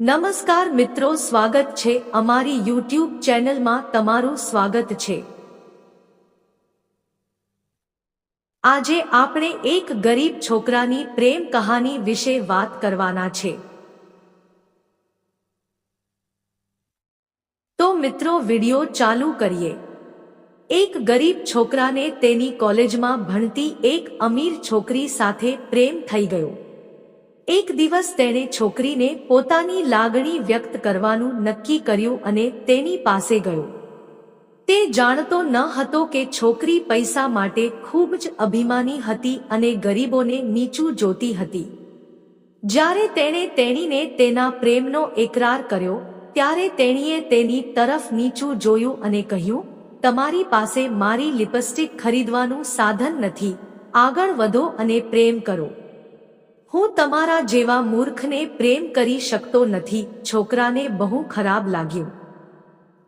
નમસ્કાર મિત્રો, સ્વાગત છે અમારી યુટ્યુબ ચેનલમાં તમારું સ્વાગત છે. આજે આપણે એક ગરીબ છોકરાની પ્રેમ કહાની વિશે વાત કરવાના છે. તો મિત્રો, વિડિયો ચાલુ કરીએ. એક ગરીબ છોકરાને તેની કોલેજમાં ભણતી એક અમીર છોકરી સાથે પ્રેમ થઈ ગયો. એક દિવસ તેણે છોકરીને પોતાની લાગણી વ્યક્ત કરવાનું નક્કી કર્યું અને તેની પાસે ગયો. તે જાણતો ન હતો કે છોકરી પૈસા માટે ખૂબ જ અભિમાની હતી અને ગરીબોને નીચું જોતી હતી. જ્યારે તેણે તેણીને તેના પ્રેમનો એકરાર કર્યો, ત્યારે તેણીએ તેની તરફ નીચું જોયું અને કહ્યું, તમારી પાસે મારી લિપસ્ટિક ખરીદવાનું સાધન નથી. આગળ વધો અને પ્રેમ કરો. હું તમારા જેવા મૂર્ખને પ્રેમ કરી શકતો નથી, છોકરાને બહુ ખરાબ લાગ્યું.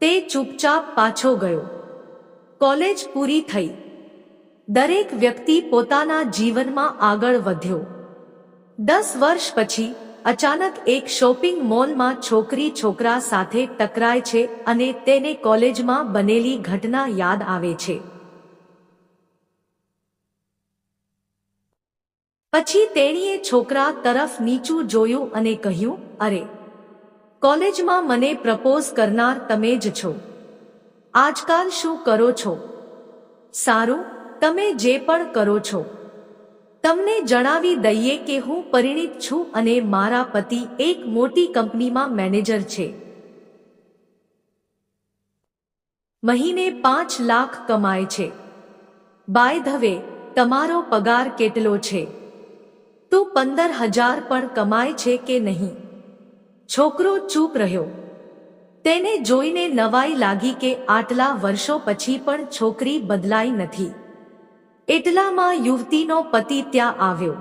તે ચૂપચાપ પાછો ગયો. કોલેજ પૂરી થઈ. દરેક વ્યક્તિ પોતાના જીવનમાં આગળ વધ્યો. દસ વર્ષ પછી, અચાનક એક શોપિંગ મોલમાં છોકરી છોકરા સાથે ટકરાય છે અને તેને કોલેજમાં બનેલી ઘટના યાદ આવે છે. પછી તેણીએ છોકરા તરફ નીચું જોયું અને કહ્યું, અરે, કોલેજમાં મને પ્રપોઝ કરનાર તમે જ છો. આજકાલ શું કરો છો? સારું, તમે જે પણ કરો છો. તમને જણાવી દઈએ કે હું પરિણિત છું અને મારા પતિ એક મોટી કંપનીમાં મેનેજર છે. મહિને પાંચ લાખ કમાય છે. બાય ધવે તમારો પગાર કેટલો છે? તું પંદર હજાર પણ કમાય છે કે નહીં? છોકરો ચૂપ રહ્યો. તેને જોઈને નવાઈ લાગી કે આટલા વર્ષો પછી પણ છોકરી બદલાઈ નથી. એટલામાં યુવતીનો પતિ ત્યાં આવ્યો.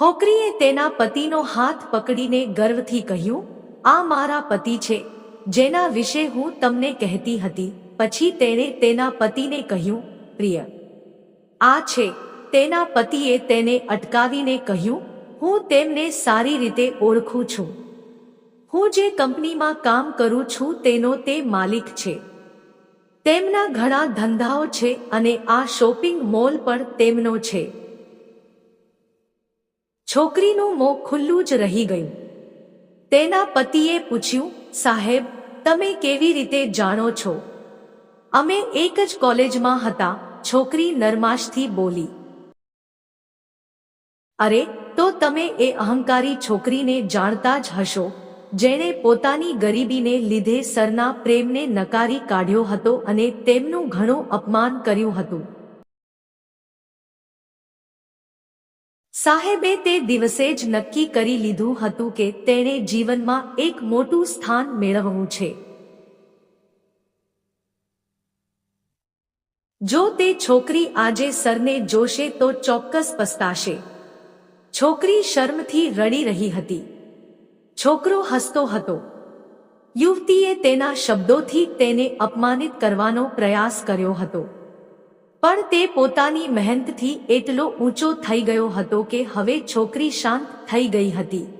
હોકરીએ તેના પતિનો હાથ પકડીને ગર્વથી કહ્યું, આ મારા પતિ છે, જેના વિશે હું તમને કહેતી હતી. પછી તેણે તેના પતિને કહ્યું, પ્રિય, આ છે તેના પતિએ તેને અટકાવીને કહ્યું, હું તેમને સારી રીતે ઓળખું છું. હું જે કંપનીમાં કામ કરું છું તેનો તે માલિક છે. તેમના ઘણા ધંધાઓ છે અને આ શોપિંગ મોલ પણ તેમનો છે. છોકરીનું મોં ખુલ્લું જ રહી ગયું. તેના પતિએ પૂછ્યું, સાહેબ, તમે કેવી રીતે જાણો છો? અમે એક જ કોલેજમાં હતા, છોકરી નરમાશથી બોલી. અરે, તો તમે એ અહંકારી છોકરીને જાણતા જ હશો. જેણે પોતાની ગરીબીને લીધે સરના પ્રેમને નકારી કાઢ્યો હતો અને તેમનું ઘણું અપમાન કર્યું હતું. સાહેબે તે દિવસે જ નક્કી કરી લીધું હતું કે તેણે જીવનમાં એક મોટું સ્થાન મેળવવું છે. જો તે છોકરી આજે સરને જોશે તો ચોક્કસ પસ્તાશે. છોકરી શર્મથી રડી રહી હતી. છોકરો હસતો હતો. યુવતીએ તેના શબ્દોથી તેને અપમાનિત કરવાનો પ્રયાસ કર્યો હતો. પણ તે પોતાની મહેનતથી એટલો ઊંચો થઈ ગયો હતો કે હવે છોકરી શાંત થઈ ગઈ હતી.